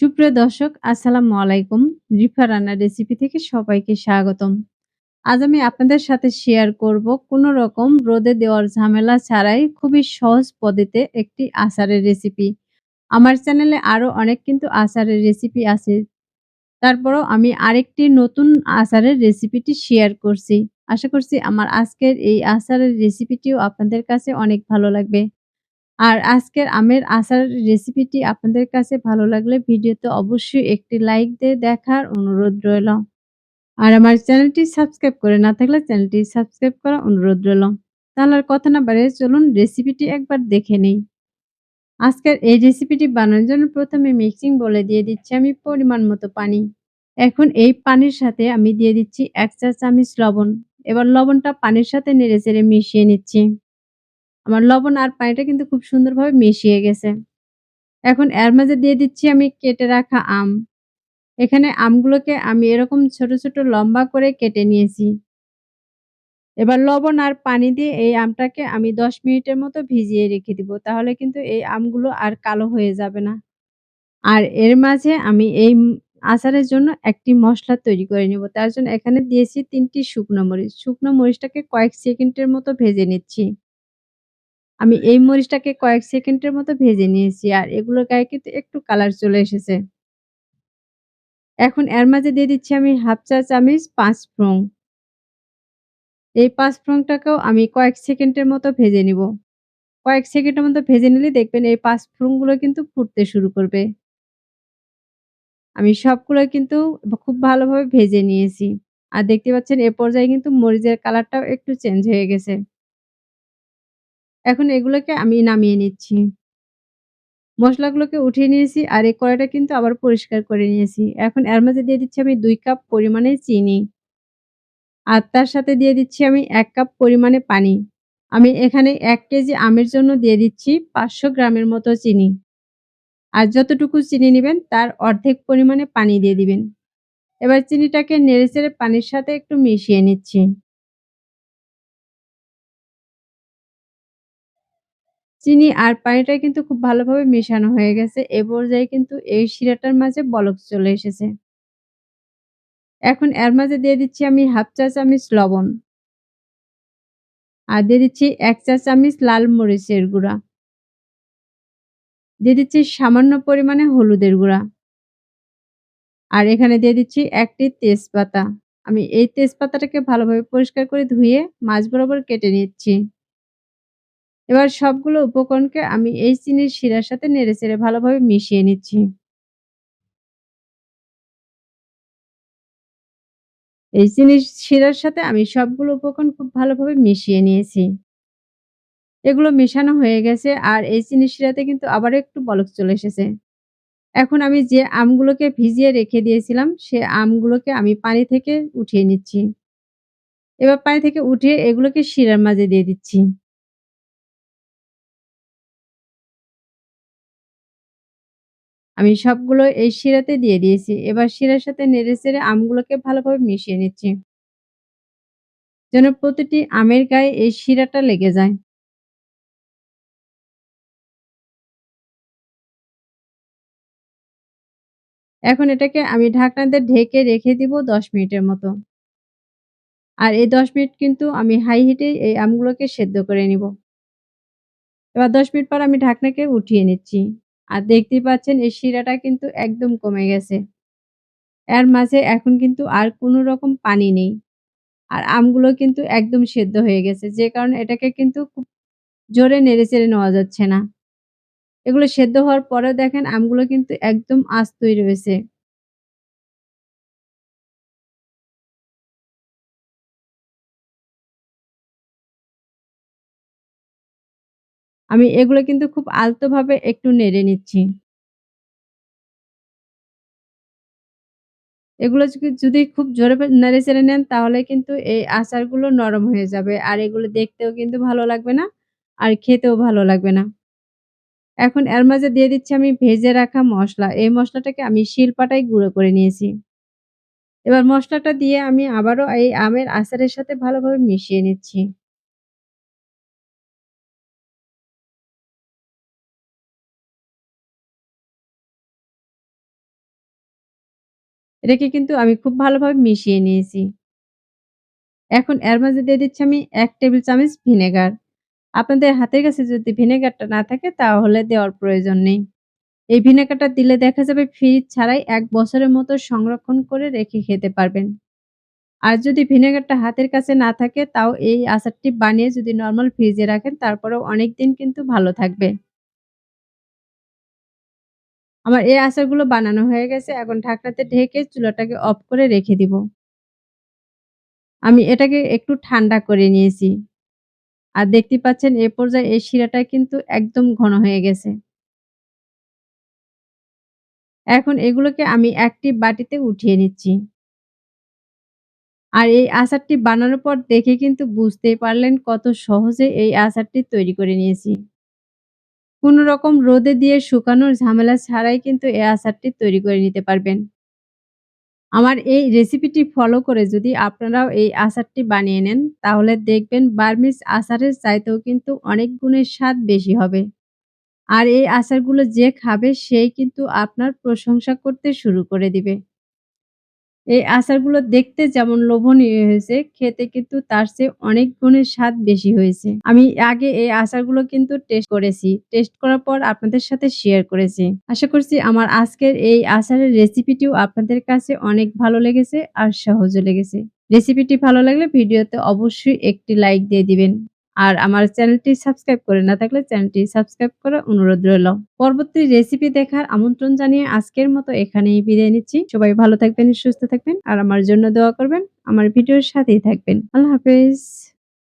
সুপ্রিয় দর্শক, আসসালামু আলাইকুম। রিফা রান্নার রেসিপি থেকে সবাইকে স্বাগতম। আজ আমি আপনাদের সাথে শেয়ার করব কোনো রকম রোদে দেওয়ার ঝামেলা ছাড়াই খুবই সহজ পদ্ধতিতে একটি আচারের রেসিপি। আমার চ্যানেলে আরও অনেক কিন্তু আচারের রেসিপি আছে। তারপরেও আমি আরেকটি নতুন আচারের রেসিপিটি শেয়ার করছি। আশা করছি আমার আজকের এই আচারের রেসিপিটিও আপনাদের কাছে অনেক ভালো লাগবে। আর আজকের আমের আচার রেসিপিটি আপনাদের কাছে ভালো লাগলে ভিডিওতে অবশ্যই একটি লাইক দিয়ে দেখার অনুরোধ রইল। আর আমার চ্যানেলটি সাবস্ক্রাইব করে না থাকলে চ্যানেলটি সাবস্ক্রাইব করার অনুরোধ রইল। তাহলে আর কথা না বাড়িয়ে চলুন রেসিপিটি একবার দেখে নেই। আজকের এই রেসিপিটি বানানোর জন্য প্রথমে মিক্সিং বলে দিয়ে দিচ্ছি আমি পরিমাণ মতো পানি। এখন এই পানির সাথে আমি দিয়ে দিচ্ছি ১ চা চামচ লবণ। এবার লবণটা পানির সাথে নেড়ে চেড়ে মিশিয়ে নিচ্ছি। আমার লবণ আর পানিটা কিন্তু খুব সুন্দরভাবে মিশিয়ে গেছে। এখন এর মাঝে দিয়ে দিচ্ছি আমি কেটে রাখা আম। এখানে আমগুলোকে আমি এরকম ছোট, ছোট লম্বা করে কেটে নিয়েছি। এবার লবণ আর পানি দিয়ে এই আমটাকে আমি ১০ মিনিটের মতো ভিজিয়ে রেখে দিব। তাহলে কিন্তু এই আমগুলো আর কালো হয়ে যাবে না। আর এর মাঝে আমি এই আচারের জন্য একটি মশলা তৈরি করে নিব। তার জন্য এখানে দিয়েছি তিনটি শুকনো মরিচ। শুকনো মরিচটাকে কয়েক সেকেন্ডের মতো ভেজে নিচ্ছি। আমি এই মরিচটাকে কয়েক সেকেন্ডের মতো ভেজে নিয়েছি আর এগুলোর গায়ে কিন্তু একটু কালার চলে এসেছে। এখন এর মাঝে দিয়ে দিচ্ছি আমি হাফ চা চামচ পাঁচফোড়ন। এই পাঁচ ফ্রংটাকেও আমি কয়েক সেকেন্ডের মতো ভেজে নিব। কয়েক সেকেন্ডের মতো ভেজে নিলে দেখবেন এই পাঁচফোড়নগুলো কিন্তু ফুটতে শুরু করবে। আমি সবগুলো কিন্তু খুব ভালোভাবে ভেজে নিয়েছি। আর দেখতে পাচ্ছেন এ পর্যায়ে কিন্তু মরিচের কালারটাও একটু চেঞ্জ হয়ে গেছে। এখন এগুলোকে আমি নামিয়ে নিচ্ছি। মশলাগুলোকে উঠিয়ে নিয়েছি আর এই কড়াইটা কিন্তু আবার পরিষ্কার করে নিয়েছি। এখন এর মাঝে দিয়ে দিচ্ছি আমি দুই কাপ পরিমাণে চিনি। আর তার সাথে দিয়ে দিচ্ছি আমি এক কাপ পরিমাণে পানি। আমি এখানে এক কেজি আমের জন্য দিয়ে দিচ্ছি ৫০০ গ্রামের মতো চিনি। আর যতটুকু চিনি নিবেন তার অর্ধেক পরিমাণে পানি দিয়ে দিবেন। এবার চিনিটাকে নেড়ে নেড়েচেড়ে পানির সাথে একটু মিশিয়ে নিচ্ছি। চিনি আর পানিটা কিন্তু খুব ভালোভাবে মেশানো হয়ে গেছে। এ পর্যায়ে কিন্তু এই শিরাটার মাঝে বলক চলে এসেছে। এখন এর মাঝে দিয়ে দিচ্ছি আমি হাফ চা চামচ লবণ। আর দিয়ে দিচ্ছি এক চা চামচ লাল মরিচের গুঁড়া। দিয়ে দিচ্ছি সামান্য পরিমাণে হলুদের গুঁড়া। আর এখানে দিয়ে দিচ্ছি একটি তেজপাতা। আমি এই তেজপাতাটাকে ভালোভাবে পরিষ্কার করে ধুয়ে মাছ বরাবর কেটে নিচ্ছি। এবার সবগুলো উপকরণকে আমি এই চিনির শিরার সাথে নেড়েচেড়ে ভালোভাবে মিশিয়ে নিচ্ছি। এই চিনির শিরার সাথে আমি সবগুলো উপকরণ খুব ভালোভাবে মিশিয়ে নিয়েছি। এগুলো মেশানো হয়ে গেছে আর এই চিনির শিরাতে কিন্তু আবারও একটু বলক চলে এসেছে। এখন আমি যে আমগুলোকে ভিজিয়ে রেখে দিয়েছিলাম, সে আমগুলোকে আমি পানি থেকে উঠিয়ে নিচ্ছি। এবার পানি থেকে উঠিয়ে এগুলোকে শিরার মাঝে দিয়ে দিচ্ছি। আমি সবগুলো এই শিরাতে দিয়ে দিয়েছি। এবার শিরার সাথে নেড়ে নেড়েচেড়ে আমগুলোকে ভালোভাবে মিশিয়ে নিচ্ছি। যেন প্রতিটি আমের গায়ে এই শিরাটা লেগে যায়। এখন এটাকে আমি ঢাকনাতে ঢেকে রেখে দিব ১০ মিনিটের মতো। আর এই ১০ মিনিট কিন্তু আমি হাই হিটে এই আমগুলোকে সেদ্ধ করে নিব। এবার ১০ মিনিট পর আমি ঢাকনাকে উঠিয়ে নিচ্ছি। আর দেখতেই পাচ্ছেন এই শিরাটা কিন্তু একদম কমে গেছে। এর মাঝে এখন কিন্তু আর কোনো রকম পানি নেই। আর আমগুলো কিন্তু একদম সেদ্ধ হয়ে গেছে। যে কারণে এটাকে কিন্তু খুব জোরে নেড়ে চেড়ে নেওয়া যাচ্ছে না। এগুলো সেদ্ধ হওয়ার পরেও দেখেন আমগুলো কিন্তু একদম আস্তই রয়েছে। আমি এগুলো কিন্তু খুব আলতোভাবে একটু নেড়ে নিচ্ছি। এগুলো যদি খুব জোরে নেড়ে চেড়ে নেন তাহলে কিন্তু এই আচারগুলো নরম হয়ে যাবে। আর এগুলো দেখতেও কিন্তু ভালো লাগবে না। আর খেতেও ভালো লাগবে না। এখন এর মাঝে দিয়ে দিচ্ছি আমি ভেজে রাখা মশলা এই মশলাটাকে আমি শিলপাটায় গুঁড়ো করে নিয়েছি। এবার মশলাটা দিয়ে আমি আবারও এই আমের আচারের সাথে ভালোভাবে মিশিয়ে নিচ্ছি। এটাকে কিন্তু আমি খুব ভালোভাবে মিশিয়ে নিয়েছি। এখন এর মাঝে দিয়ে দিচ্ছি আমি এক টেবিল চামচ ভিনেগার। আপনাদের হাতের কাছে যদি ভিনেগারটা না থাকে তাহলে দেওয়ার প্রয়োজন নেই। এই ভিনেগারটা দিলে দেখা যাবে ফ্রিজ ছাড়াই এক বছরের মতো সংরক্ষণ করে রেখে খেতে পারবেন। আর যদি ভিনেগারটা হাতের কাছে না থাকে তাও এই আচারটি বানিয়ে যদি নর্মাল ফ্রিজে রাখেন তারপরেও অনেকদিন কিন্তু ভালো থাকবে। আমার এই আচারগুলো বানানো হয়ে গেছে। এখন ঢাকনাতে ঢেকে চুলাটাকে অফ করে রেখে দিব। আমি এটাকে একটু ঠান্ডা করে নিয়েছি। আর দেখতেই পাচ্ছেন এ পর্যায়ে এই শিরাটা কিন্তু একদম ঘন হয়ে গেছে। এখন এগুলোকে আমি একটি বাটিতে উঠিয়ে নিচ্ছি। আর এই আচারটি বানানোর পর দেখে কিন্তু বুঝতেই পারলেন কত সহজে এই আচারটি তৈরি করে নিয়েছি। কোনো রকম রোদে দিয়ে শুকানোর ঝামেলা ছাড়াই কিন্তু এই আচারটি তৈরি করে নিতে পারবেন। আমার এই রেসিপিটি ফলো করে যদি আপনারাও এই আচারটি বানিয়ে নেন, তাহলে দেখবেন বার্মিজ আচারের চাইতেও কিন্তু অনেক গুণের স্বাদ বেশি হবে। আর এই আচারগুলো যে খাবে, সেই কিন্তু আপনার প্রশংসা করতে শুরু করে দিবে। এই আচারগুলো দেখতে যেমন লোভনীয় হয়েছে, খেতে কিন্তু তার চেয়ে অনেক গুণের স্বাদ বেশি হয়েছে। আমি আগে এই আচারগুলো কিন্তু টেস্ট করেছি। টেস্ট করার পর আপনাদের সাথে শেয়ার করেছি। আশা করছি আমার আজকের এই আচারের রেসিপিটিও আপনাদের কাছে অনেক ভালো লেগেছে আর সহজও লেগেছে। রেসিপিটি ভালো লাগলে ভিডিওতে অবশ্যই একটি লাইক দিয়ে দিবেন। আর আমার চ্যানেলটি সাবস্ক্রাইব করে না থাকলে চ্যানেলটি সাবস্ক্রাইব করে অনুরোধ রইল। পরবর্তী রেসিপি দেখার আমন্ত্রণ জানিয়ে আজকের মতো এখানেই বিদায় নিচ্ছি। সবাই ভালো থাকবেন, সুস্থ থাকবেন আর আমার জন্য দোয়া করবেন। আমার ভিডিওর সাথেই থাকবেন। আল্লাহ হাফেজ।